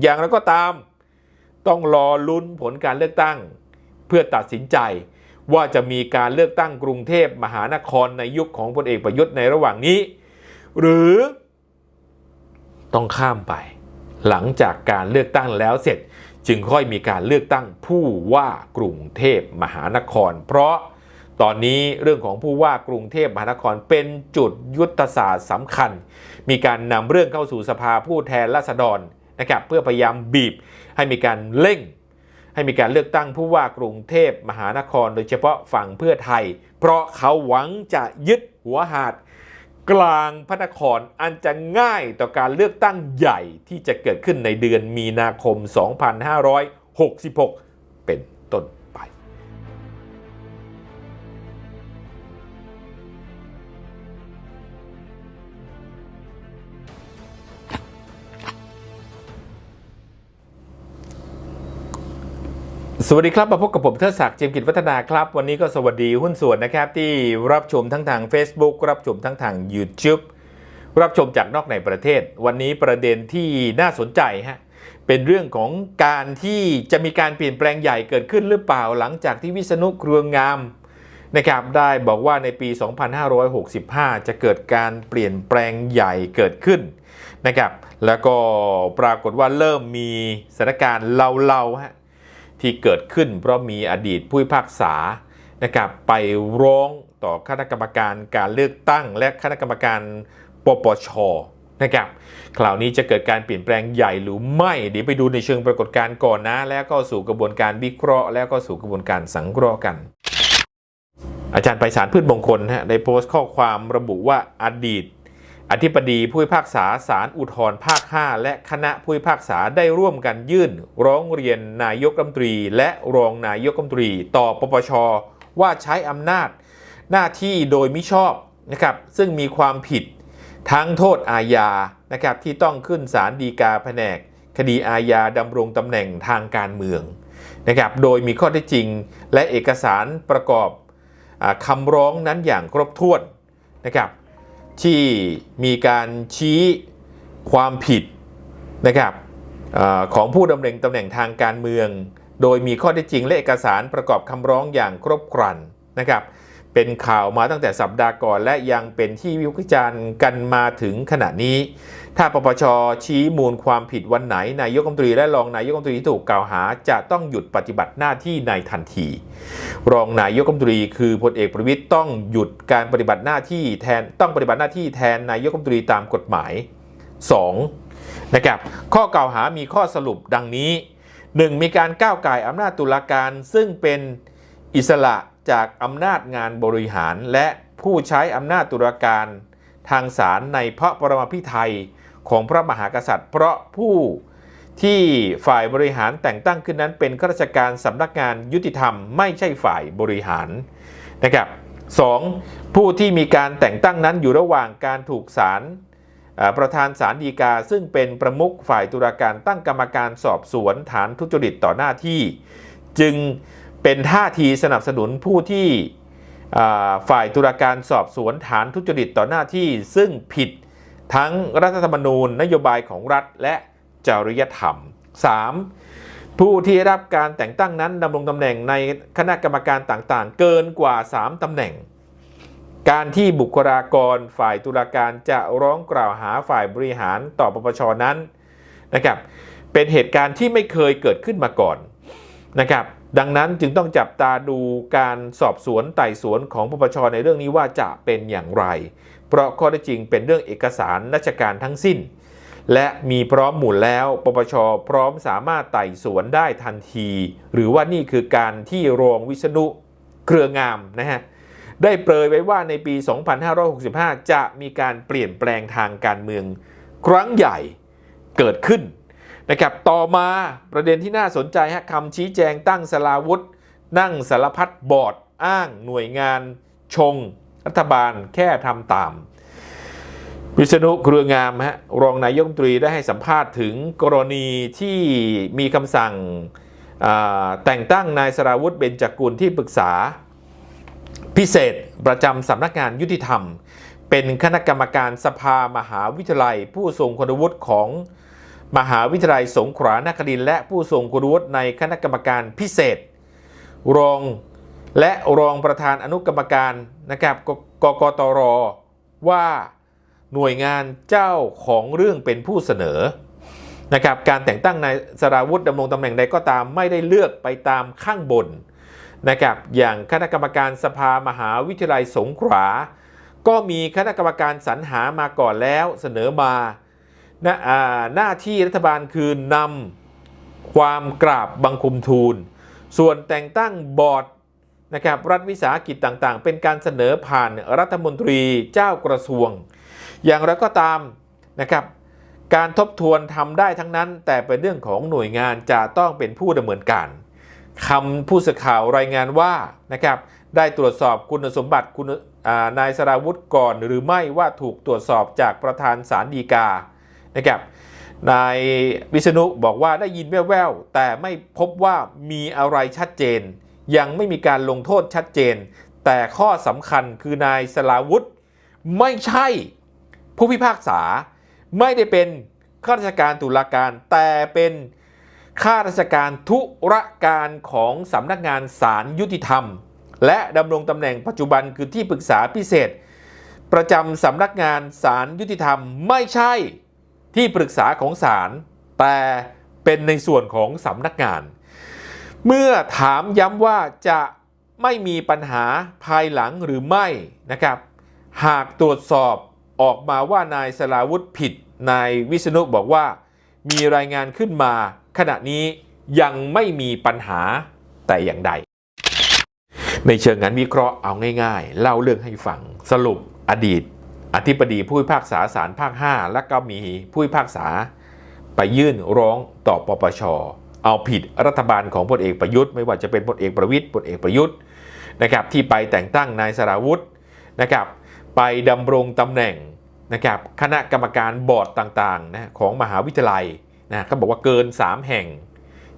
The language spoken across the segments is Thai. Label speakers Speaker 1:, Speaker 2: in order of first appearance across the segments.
Speaker 1: อย่างไรก็ตาม ต้องรอลุ้นผลการเลือกตั้ง เพื่อตัดสินใจว่าจะมีการเลือกตั้งกรุงเทพมหานครในยุคของพลเอกประยุทธ์ในระหว่างนี้ หรือต้องข้ามไปหลังจากการเลือกตั้งแล้วเสร็จ จึงค่อยมีการเลือกตั้งผู้ว่ากรุงเทพมหานคร เพราะตอนนี้เรื่องของผู้ว่ากรุงเทพมหานครเป็นจุดยุทธศาสตร์สำคัญ มีการนำเรื่องเข้าสู่สภาผู้แทนราษฎร นะครับเพื่อพยายามบีบให้มีการเร่ง ให้มีการเลือกตั้งผู้ว่ากรุงเทพมหานคร โดยเฉพาะฝั่งเพื่อไทย เพราะเขาหวังจะยึดหัวหาด กลางพระนครอันจะง่ายต่อการเลือกตั้งใหญ่ที่จะเกิดขึ้นในเดือนมีนาคม 2566 สวัสดีครับมาพบกับผมเทิดศักดิ์เจียมกิจวัฒนาครับ วันนี้ก็สวัสดีหุ้นส่วนนะครับ ที่รับชมทั้งทาง Facebook รับชมทั้งทาง YouTube รับชมจากนอกในประเทศ วันนี้ประเด็นที่น่าสนใจฮะเป็นเรื่องของการที่จะมีการเปลี่ยนแปลงใหญ่เกิดขึ้นหรือเปล่าหลังจากที่วิษณุเครืองามนะครับได้บอกว่าในปี 2565 จะเกิดการเปลี่ยนแปลงใหญ่เกิดขึ้นนะครับแล้วก็ปรากฏว่าเริ่มมีสถานการณ์เล่าๆฮะ ที่เกิดขึ้น เพราะมีอดีตผู้พิพากษานะครับไปร้องต่อคณะกรรมการการเลือกตั้ง และคณะกรรมการปปชนะครับคราวนี้จะเกิดการเปลี่ยนแปลงใหญ่หรือไม่ เดี๋ยวไปดูในเชิงปรากฏการณ์ก่อนนะ แล้วก็สู่กระบวนการวิเคราะห์ แล้วก็สู่กระบวนการสังเคราะห์กัน อาจารย์ไปสารพืชมงคลฮะได้โพสต์ข้อความระบุว่าอดีต อธิบดีผู้พิพากษาศาลอุทธรภาค 5 และคณะผู้พิพากษาได้ร่วมกันยื่น ร้องเรียนนายกรัฐมนตรี และรองนายกรัฐมนตรี ต่อปปชว่าใช้อำนาจ หน้าที่โดยมิชอบนะครับซึ่งมีความผิดทั้งโทษอาญานะครับที่ต้องขึ้นศาลฎีกาแผนก คดีอาญาดำรงตำแหน่งทางการเมืองนะครับโดยมีข้อเท็จจริง และเอกสารประกอบอคำร้องนั้นอย่างครบถ้วนนะครับ ที่มีการชี้ความผิดนะครับอของผู้ดำรงตำแหน่งทางการเมือง โดยมีข้อเท็จจริงและเอกสารประกอบคำร้องอย่างครบครันนะครับ เป็นข่าวมาตั้งแต่สัปดาห์ก่อน และยังเป็นที่วิพากษ์วิจารณ์กันมาถึงขณะนี้ ถ้าปปชชี้มูลความผิดวันไหนนายกรัฐมนตรีและรองนายกรัฐมนตรีที่ถูกกล่าวหา จะต้องหยุดปฏิบัติหน้าที่ในทันที รองนายกรัฐมนตรีคือพลเอกประวิตยต้องหยุดการปฏิบัติหน้าที่แทนต้องปฏิบัติหน้าที่แทนนายกรัฐมนตรีตามกฎหมาย 2. นะครับข้อกล่าวหามีข้อสรุปดังนี้ 1. มีการก้าวไก่อำนาจตุลาการซึ่งเป็นอิสระ จากอำนาจงานบริหารและผู้ใช้อำนาจตุลาการทางศาลในพระปรมาภิไธยของพระมหากษัตริย์ เพราะผู้ที่ฝ่ายบริหารแต่งตั้งขึ้นนั้นเป็นข้าราชการสำนักงานยุติธรรมไม่ใช่ฝ่ายบริหารนะครับ 2. ผู้ที่มีการแต่งตั้งนั้นอยู่ระหว่างการถูกศาลประธานศาลฎีกา ซึ่งเป็นประมุขฝ่ายตุลาการตั้งกรรมการสอบสวนฐานทุจริตต่อหน้าที่ จึง เป็นท่าทีสนับสนุนผู้ที่ฝ่ายตุลาการสอบสวนฐานทุจริตต่อหน้าที่ซึ่งผิดทั้งรัฐธรรมนูญ นโยบายของรัฐและจริยธรรม 3. ผู้ที่ได้รับการแต่งตั้งนั้นดำรงตำแหน่งในคณะกรรมการต่างๆ เกินกว่า 3ตำแหน่ง การที่บุคลากรฝ่ายตุลาการจะร้องกล่าวหาฝ่ายบริหารต่อปปชนั้นนะครับเป็นเหตุการณ์ที่ไม่เคยเกิดขึ้นมาก่อนนะครับ ดังนั้นจึงต้องจับตาดูการสอบสวนไต่สวนของปปชในเรื่องนี้ว่าจะเป็นอย่างไร เพราะข้อเท็จจริงเป็นเรื่องเอกสารราชการทั้งสิ้น และมีพร้อมหมุนแล้วปปชพร้อมสามารถไต่สวนได้ทันที หรือว่านี่คือการที่รองวิษณุเครืองามนะฮะได้เปรยไว้ว่าในปี 2565 จะมีการเปลี่ยนแปลงทางการเมือง ครั้งใหญ่เกิดขึ้น นะครับต่อมาประเด็นที่น่าสนใจฮะคำชี้แจงตั้งสลาวุธ นั่งสารพัดบอร์ดอ้างหน่วยงาน ชง รัฐบาลแค่ทำตาม วิษณุเครืองามฮะรองนายกตรีได้ให้สัมภาษณ์ถึงกรณีที่มีคำสั่งแต่งตั้งนายสราวุธเบญจกุลที่ปรึกษา พิเศษประจำสำนักงานยุติธรรม เป็นคณะกรรมการสภามหาวิทยาลัย ผู้ทรงคุณวุฒิของ มหาวิทยาลัยสงขลานครินทร์และผู้ทรงคุณวุฒิในคณะกรรมการพิเศษ รองและรองประธานอนุกรรมการนะครับกกตรว่าหน่วยงานเจ้าของเรื่องเป็นผู้เสนอนะครับการแต่งตั้งนายสราวุธดำรงตำแหน่งใดก็ตามไม่ได้เลือกไปตามข้างบนนะครับอย่างคณะกรรมการสภามหาวิทยาลัยสงขลาก็มีคณะกรรมการสรรหามาก่อนแล้วเสนอมา หน้าหน้าที่รัฐบาลคือนำความกราบบังคมทูล ส่วนแต่งตั้งบอร์ดนะครับรัฐวิสาหกิจต่างๆ เป็นการเสนอผ่านรัฐมนตรีเจ้ากระทรวง อย่างไรก็ตามนะครับการทบทวนทำได้ทั้งนั้น แต่เป็นเรื่องของหน่วยงานจะต้องเป็นผู้ดำเนินการคำผู้สื่อข่าวรายงานว่านะครับได้ตรวจสอบคุณสมบัติคุณนายสราวุธก่อนหรือไม่ว่าถูกตรวจสอบจากประธานศาลฎีกา นะครับนายวิษณุบอกว่าได้ยินแว่วๆ แต่ไม่พบว่ามีอะไรชัดเจน ยังไม่มีการลงโทษชัดเจน แต่ข้อสำคัญคือนายสลาวุธ ไม่ใช่ผู้พิพากษา ไม่ได้เป็นข้าราชการตุลาการ แต่เป็นข้าราชการธุรการของสำนักงานศาลยุติธรรม และดำรงตำแหน่งปัจจุบันคือที่ปรึกษาพิเศษ ประจำสำนักงานศาลยุติธรรมไม่ใช่ ที่ปรึกษาของศาลแต่เป็นในส่วนของสำนักงาน เมื่อถามย้ำว่าจะไม่มีปัญหาภายหลังหรือไม่นะครับ หากตรวจสอบออกมาว่านายสลาวุธผิดนายวิษณุบอกว่า มีรายงานขึ้นมา ขณะนี้ยังไม่มีปัญหาแต่อย่างใด ในเชิงงานวิเคราะห์เอาง่าย ๆ เล่าเรื่องให้ฟังสรุปอดีต อธิบดีผู้พิพากษาศาลภาค 5 และก็มีผู้พิพากษา ไปยื่นร้องต่อปปช เอาผิดรัฐบาลของพลเอกประยุทธ์ไม่ว่าจะเป็นพลเอกประวิทย์พลเอกประยุทธ์นะครับที่ไปแต่งตั้งนายสราวุธนะครับไปดำรงตำแหน่งนะครับคณะกรรมการบอร์ดต่างๆนะของมหาวิทยาลัยนะเขาบอกว่าเกิน 3 แห่ง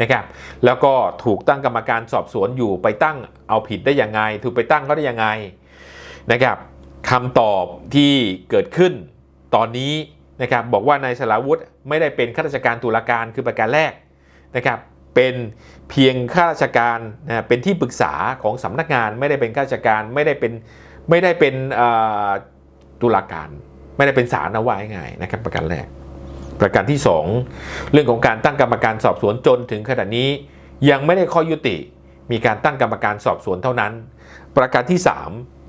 Speaker 1: นะครับแล้วก็ถูกตั้งกรรมการสอบสวนอยู่ไปตั้งเอาผิดได้ยังไง ถูกไปตั้งเขาได้ยังไงนะครับ คำตอบที่เกิดขึ้นตอนนี้นะครับบอกว่านายสลาวุธไม่ได้เป็นข้าราชการตุลาการคือประการแรกนะครับเป็นเพียงข้าราชการนะเป็นที่ปรึกษาของสำนักงาน ไม่ได้เป็นข้าราชการไม่ได้เป็นไม่ได้เป็นตุลาการ ไม่ได้เป็นศาลนะว่าง่ายนะครับประการแรก ประการที่ 2 เรื่องของการตั้งกรรมการสอบสวนจนถึงขณะนี้ยังไม่ได้ข้อยุติ มีการตั้งกรรมการสอบสวนเท่านั้น ประการที่ 3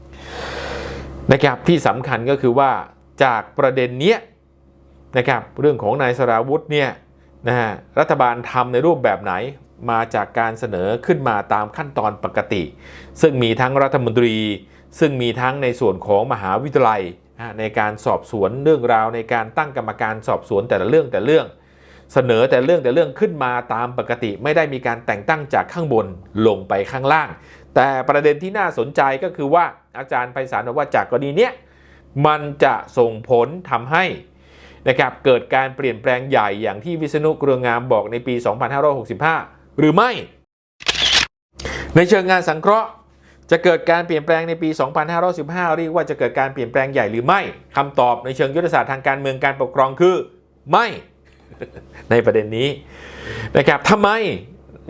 Speaker 1: นะครับที่สำคัญก็คือว่าจากประเด็นเนี้ยนะครับเรื่องของนายสราวุธเนี่ยนะฮะรัฐบาลทำในรูปแบบไหนมาจากการเสนอขึ้นมาตามขั้นตอนปกติ ซึ่งมีทั้งรัฐมนตรี ซึ่งมีทั้งในส่วนของมหาวิทยาลัยในการสอบสวนเรื่องราวในการตั้งกรรมการสอบสวนแต่ละเรื่องแต่เรื่อง เสนอแต่เรื่องแต่เรื่องขึ้นมาตามปกติ ไม่ได้มีการแต่งตั้งจากข้างบนลงไปข้างล่าง แต่ประเด็นที่น่าสนใจก็คือว่าอาจารย์ไพศาลบอกว่าจากกรณีเนี้ยมันจะส่งผลทำให้นะครับเกิดการเปลี่ยนแปลงใหญ่อย่างที่วิษณุเครืองามบอกในปี 2565 หรือไม่ ในเชิงงานสังเคราะห์ จะเกิดการเปลี่ยนแปลงในปี 2515 เรียกว่าจะเกิดการเปลี่ยนแปลงใหญ่หรือไม่คำตอบในเชิงยุทธศาสตร์ทางการเมืองการปกครองคือไม่ ในประเด็นนี้นะครับทำไม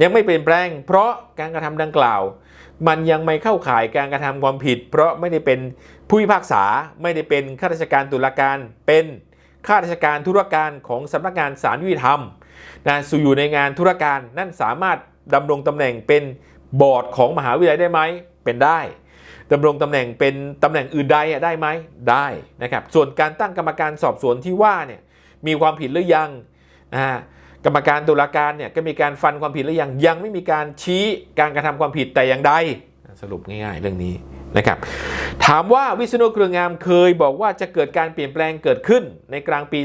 Speaker 1: ยังไม่เปลี่ยนแปลง เพราะการกระทำดังกล่าว มันยังไม่เข้าข่ายการกระทำความผิด เพราะไม่ได้เป็นผู้พิพากษาไม่ได้เป็นข้าราชการตุลาการเป็นข้าราชการธุรการของสำนักงานศาลยุติธรรมนะสู่อยู่ในงานธุรการนั่นสามารถดำรงตำแหน่งเป็นบอร์ดของมหาวิทยาลัยได้ไหมเป็นได้ดำรงตำแหน่งเป็นตำแหน่งอื่นใดอะได้ไหมได้นะครับส่วนการตั้งกรรมการสอบสวนที่ว่าเนี่ยมีความผิดหรือยังนะฮะ กรรมการตุลาการเนี่ยก็มีการฟันความผิดหรือยังยังไม่มีการชี้การกระทำความผิดแต่อย่างใดสรุปง่ายๆเรื่องนี้นะครับถามว่าวิษณุเครืองามเคยบอกว่าจะเกิดการเปลี่ยนแปลงเกิดขึ้นในกลางปี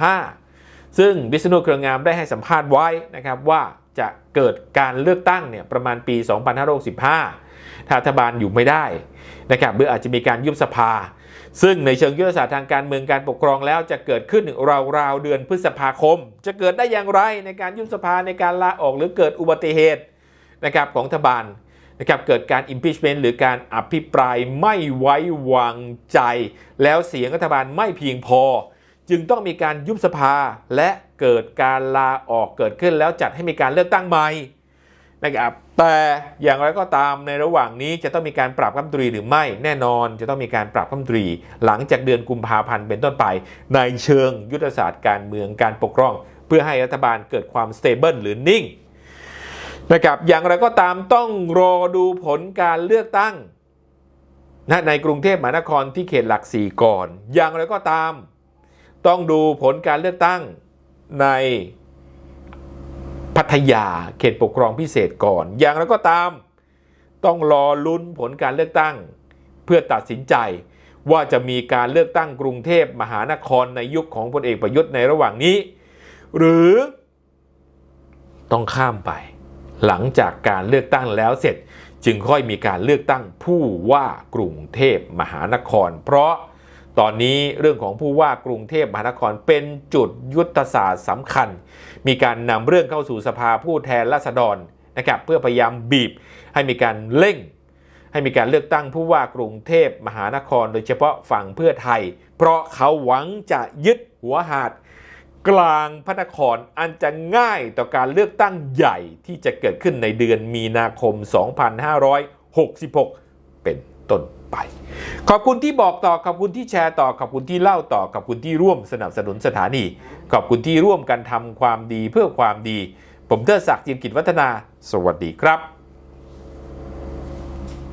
Speaker 1: 2565 ซึ่งวิษณุเครืองามได้ให้สัมภาษณ์ไว้นะครับว่าจะเกิดการเลือกตั้งเนี่ยประมาณปี 2565ถ้ารัฐบาลอยู่ไม่ได้นะครับหรืออาจจะมีการยุบสภา ซึ่งในเชิงยุทธศาสตร์ทางการเมืองการปกครองแล้วจะเกิดขึ้นราวๆเดือนพฤษภาคม จะเกิดได้อย่างไรในการยุบสภาในการลาออกหรือเกิดอุบัติเหตุนะครับของรัฐบาลนะครับเกิดการ impeachment หรือการอภิปรายไม่ไว้วางใจ แล้วเสียงรัฐบาลไม่เพียงพอ จึงต้องมีการยุบสภาและเกิดการลาออกเกิดขึ้นแล้วจัดให้มีการเลือกตั้งใหม่ นะครับแต่อย่างไรก็ตามในระหว่างนี้จะต้องมีการปรับรัมตรีหรือไม่แน่นอนจะต้องมีการปรับรัมตรี หลังจากเดือนกุมภาพันธ์เป็นต้นไป ในเชิงยุทธศาสตร์การเมืองการปกครอง เพื่อให้รัฐบาลเกิดความสเตเบิลหรือนิ่งนะครับอย่างไรก็ตามต้องรอดูผลการเลือกตั้งนะในกรุงเทพมหานครที่เขตหลักสี่ก่อน อย่างไรก็ตาม ต้องดูผลการเลือกตั้งใน ทยาเขตปกครองพิเศษก่อน อย่างไรก็ตาม ต้องรอลุ้นผลการเลือกตั้ง เพื่อตัดสินใจว่าจะมีการเลือกตั้งกรุงเทพมหานครในยุคของพลเอกประยุทธ์ในระหว่างนี้ หรือต้องข้ามไป หลังจากการเลือกตั้งแล้วเสร็จ จึงค่อยมีการเลือกตั้งผู้ว่ากรุงเทพมหานคร เพราะ ตอนนี้เรื่องของผู้ว่ากรุงเทพมหานครเป็นจุดยุทธศาสตร์สำคัญ มีการนำเรื่องเข้าสู่สภาผู้แทนราษฎรนะครับเพื่อพยายามบีบให้มีการเร่ง ให้มีการเลือกตั้งผู้ว่ากรุงเทพมหานคร โดยเฉพาะฝั่งเพื่อไทย เพราะเขาหวังจะยึดหัวหาด กลางพระนครอันจะง่ายต่อการเลือกตั้งใหญ่ที่จะเกิดขึ้นในเดือนมีนาคม 2566 เป็นต้น ไป ขอบคุณที่บอกต่อขอบคุณที่แชร์ต่อขอบคุณที่เล่าต่อขอบคุณที่ร่วมสนับสนุนสถานี ขอบคุณที่ร่วมกันทำความดีเพื่อความดี ผมเทอศักดิ์จิมกิจวัฒนา สวัสดีครับ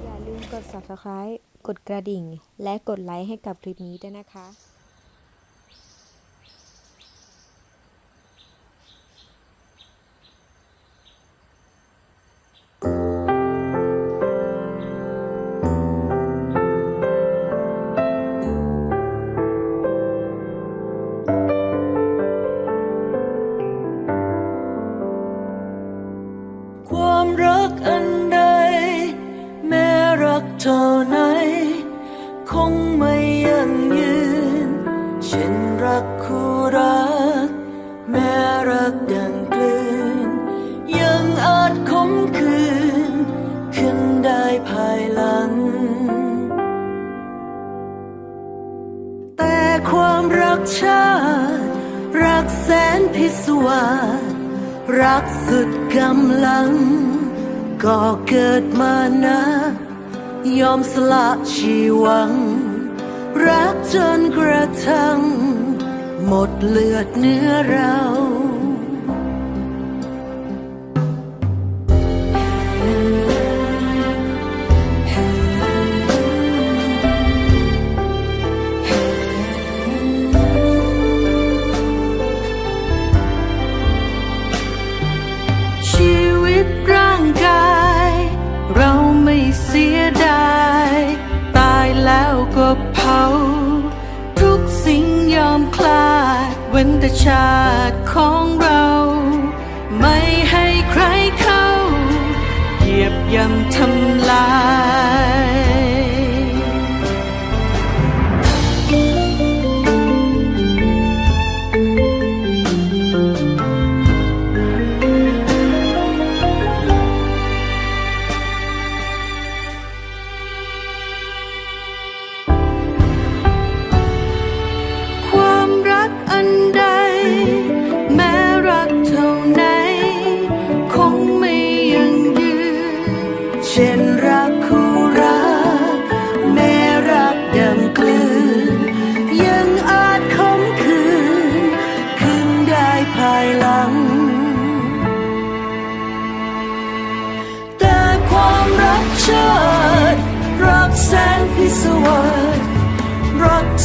Speaker 2: อย่าลืมกด subscribe กดกระดิ่ง และกดไลค์ให้กับคลิปนี้ด้วยนะคะ
Speaker 3: สุดกำลัง ก็เกิดมานะ ยอมสละชีวัง รักจนกระทั่ง หมดเลือดเนื้อเรา ก็เผา ทุกสิ่งยอมคลาด เว้นแต่ชาติของเรา ไม่ให้ใครเข้า เหยียบย่ำทำลาย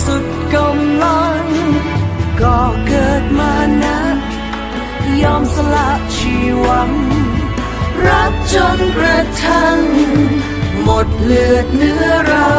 Speaker 3: สุดกำลัง ก็เกิดมานะยอมสละชีวัง รักจนกระทั่งหมดเลือดเนื้อเรา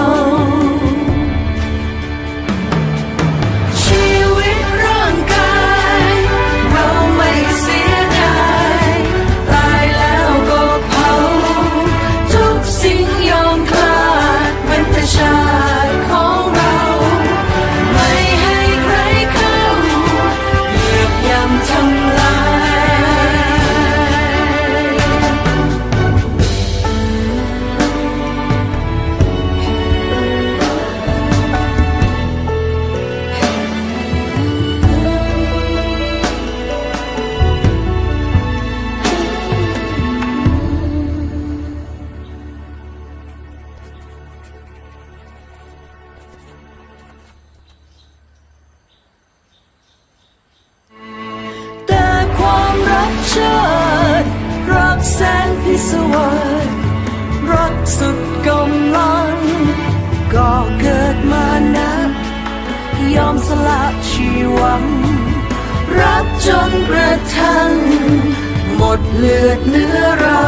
Speaker 3: วัดรักสุดกำลัง ก็เกิดมานะยอมสละชีวัง รักจนกระทั่งหมดเลือดเนื้อเรา